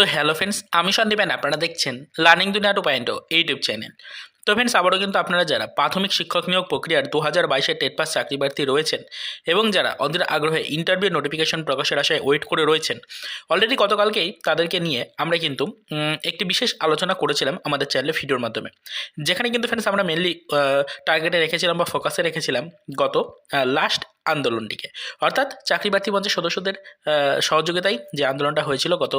তো hello friends আমি সন্দীপ আপনারা দেখছেন learning Duniya two point YouTube channel তো ফ্রেন্ডস আবারও কিন্তু আপনারা যারা প্রাথমিক শিক্ষক নিয়োগ প্রক্রিয়ার দু হাজার বাইশের টেট পাস চাকরি প্রার্থী রয়েছেন এবং যারা অধীর আগ্রহে ইন্টারভিউ নোটিফিকেশন প্রকাশের আশায় ওয়েট করে রয়েছেন অলরেডি গতকালকেই তাদেরকে নিয়ে আমরা কিন্তু একটি বিশেষ আলোচনা করেছিলাম আমাদের চ্যানেলে ভিডিওর মাধ্যমে। যেখানে কিন্তু ফ্রেন্ডস আমরা মেনলি টার্গেটে রেখেছিলাম বা ফোকাসে রেখেছিলাম গত লাস্ট আন্দোলনটিকে। অর্থাৎ চাকরি প্রার্থী মঞ্চের সদস্যদের সহযোগিতায় যে আন্দোলনটা হয়েছিল গত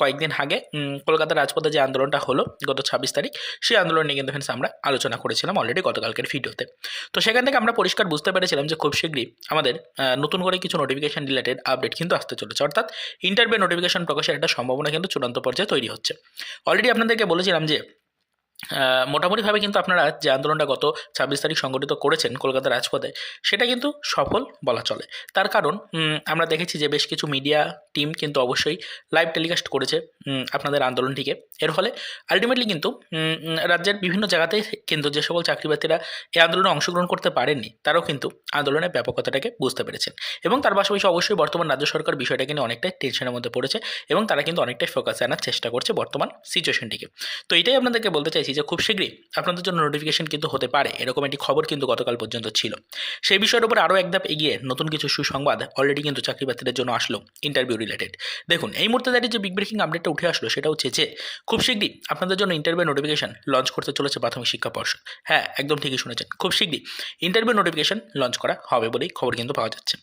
কয়েকদিন আগে উম, কলকাতার রাজপথে যে আন্দোলনটা হলো গত ছাব্বিশ তারিখ সেই আন্দোলন নিয়ে কিন্তু ফ্রেন্ডস আমরা আলোচনা করেছিলাম অলরেডি গতকালকের ভিডিওতে। তো সেখান থেকে আমরা পরিষ্কার বুঝতে পেরেছিলাম যে খুব শীঘ্রই আমাদের নতুন করে কিছু নোটিফিকেশন রিলেটেড আপডেট কিন্তু আসতে চলেছে। অর্থাৎ ইন্টারভিউ নোটিফিকেশন প্রকাশের একটা সম্ভাবনা কিন্তু চূড়ান্ত পর্যায়ে তৈরি হচ্ছে। অলরেডি আপনাদেরকে বলেছিলাম যে মোটামুটিভাবে কিন্তু আপনারা যে আন্দোলনটা গত ছাব্বিশ তারিখ সংগঠিত করেছেন কলকাতার রাজপথে, সেটা কিন্তু সফল বলা চলে। তার কারণ আমরা দেখেছি যে বেশ কিছু মিডিয়া টিম কিন্তু অবশ্যই লাইভ টেলিকাস্ট করেছে আপনাদের আন্দোলনটিকে। এর ফলে আলটিমেটলি কিন্তু রাজ্যের বিভিন্ন জায়গাতেই কিন্তু যে সকল চাকরি প্রার্থীরা এই আন্দোলনে অংশগ্রহণ করতে পারেননি, তারাও কিন্তু আন্দোলনের ব্যাপকতাটাকে বুঝতে পেরেছেন। এবং তার পাশাপাশি অবশ্যই বর্তমান রাজ্য সরকার বিষয়টাকে নিয়ে অনেকটাই টেনশনের মধ্যে পড়েছে এবং তারা কিন্তু অনেকটাই ফোকাসে আনার চেষ্টা করছে বর্তমান সিচুয়েশনটিকে তো এটাই আপনাদেরকে বলতে চাইছি যে খুব শীঘ্রই আপনাদের জন্য নোটিফিকেশন কিন্তু হতে পারে। এরকম একটি খবর কিন্তু গতকাল পর্যন্ত ছিল। সেই বিষয়ের উপর আরও এক ধাপ এগিয়ে নতুন কিছু সুসংবাদ অলরেডি কিন্তু চাকরি প্রার্থীদের জন্য আসলো ইন্টারভিউ রিলেটেড দেখুন, এই মুহূর্তে দাঁড়িয়ে যে বিগ ব্রেকিং আপডেটটা উঠে আসলো সেটা হচ্ছে যে, খুব শীঘ্রই আপনাদের জন্য ইন্টারভিউ নোটিফিকেশন লঞ্চ করতে চলেছে প্রাথমিক শিক্ষা পর্ষদ। হ্যাঁ একদম ঠিকই শুনেছেন। খুব শীঘ্রই ইন্টারভিউ নোটিফিকেশন লঞ্চ করা হবে বলেই খবর কিন্তু পাওয়া যাচ্ছে।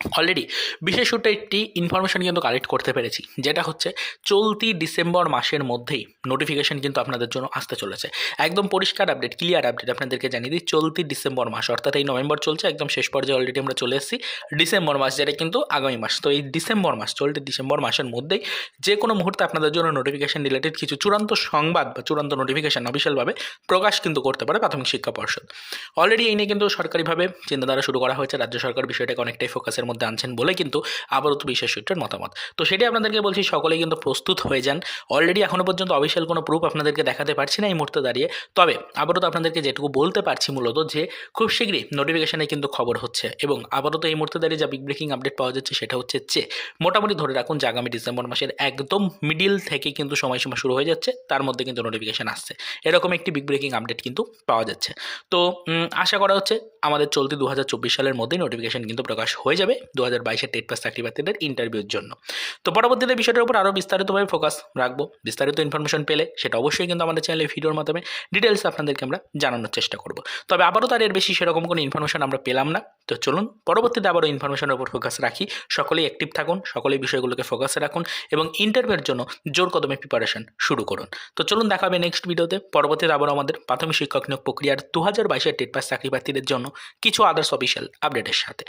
অলরেডি বিশেষ সূত্রে একটি ইনফরমেশন কিন্তু কালেক্ট করতে পেরেছি, যেটা হচ্ছে চলতি ডিসেম্বর মাসের মধ্যেই নোটিফিকেশন কিন্তু আপনাদের জন্য আসতে চলেছে। একদম পরিষ্কার আপডেট ক্লিয়ার আপডেট আপনাদেরকে জানিয়ে দিই, চলতি ডিসেম্বর মাস, অর্থাৎ এই নভেম্বর চলছে, একদম শেষ পর্যায়ে অলরেডি আমরা চলে এসেছি ডিসেম্বর মাস, যেটা কিন্তু আগামী মাস। তো এই ডিসেম্বর মাস, চলতি ডিসেম্বর মাসের মধ্যেই যে কোনো মুহূর্তে আপনাদের জন্য নোটিফিকেশন রিলেটেড কিছু চূড়ান্ত সংবাদ বা চূড়ান্ত নোটিফিকেশন অফিসিয়ালভাবে প্রকাশ কিন্তু করতে পারে প্রাথমিক শিক্ষা পর্ষদ। অলরেডি এই নিয়ে কিন্তু সরকারিভাবে চিন্তাধারা শুরু করা হয়েছে, রাজ্য সরকার বিষয়টাকে অনেকটাই ফোকাসের মধ্যে আনছেন বলে কিন্তু আপাতত বিশেষ সূত্রের মতামত। তো সেটাই আপনাদেরকে বলছি, সকলেই কিন্তু প্রস্তুত হয়ে যান। অলরেডি এখনও পর্যন্ত অফিসিয়াল কোনো প্রুফ আপনাদেরকে দেখাতে পারছি না এই মুহূর্তে দাঁড়িয়ে। তবে আপাতত আপনাদেরকে যেটুকু বলতে পারছি মূলত যে, খুব শীঘ্রই নোটিফিকেশনে কিন্তু খবর হচ্ছে এবং আপাতত এই মুহূর্তে দাঁড়িয়ে যা বিগ ব্রেকিং আপডেট পাওয়া যাচ্ছে সেটা হচ্ছে যে, মোটামুটি ধরে রাখুন যে আগামী ডিসেম্বর মাসের একদম মিডিল থেকে কিন্তু সময়সীমা শুরু হয়ে যাচ্ছে, তার মধ্যে কিন্তু নোটিফিকেশন আসছে। এরকম একটি বিগ ব্রেকিং আপডেট কিন্তু পাওয়া যাচ্ছে। তো আশা করা হচ্ছে আমাদের চলতি দু হাজার চব্বিশ সালের মধ্যেই নোটিফিকেশন কিন্তু প্রকাশ হয়ে যাবে। দু হাজার বাইশের টেট পাস চাকরি প্রার্থীদের ইন্টারভিউর জন্য। তো পরবর্তীতে বিষয়টার উপর আরও বিস্তারিতভাবে ফোকাস রাখব। বিস্তারিত ইনফরমেশন পেলে সেটা অবশ্যই কিন্তু আমাদের চ্যানেলে ভিডিওর মাধ্যমে ডিটেলস আপনাদেরকে আমরা জানানোর চেষ্টা করব। তবে আবারও তার এর বেশি সেরকম কোনো ইনফরমেশন আমরা পেলাম না। তো চলুন পরবর্তীতে আবারও ইনফরমেশনের উপর ফোকাস রাখি। সকলেই অ্যাক্টিভ থাকুন, সকলেই বিষয়গুলোকে ফোকাসে রাখুন এবং ইন্টারভিউর জন্য জোর কদমে প্রিপারেশন শুরু করুন। তো চলুন দেখা হবে নেক্সট ভিডিওতে পরবর্তীতে আবারও আমাদের প্রাথমিক শিক্ষক নিয়োগ প্রক্রিয়ার দু হাজার বাইশের টেট পাস চাকরি প্রার্থীদের জন্য কিছু আদার্স অফিসিয়াল আপডেটের সাথে।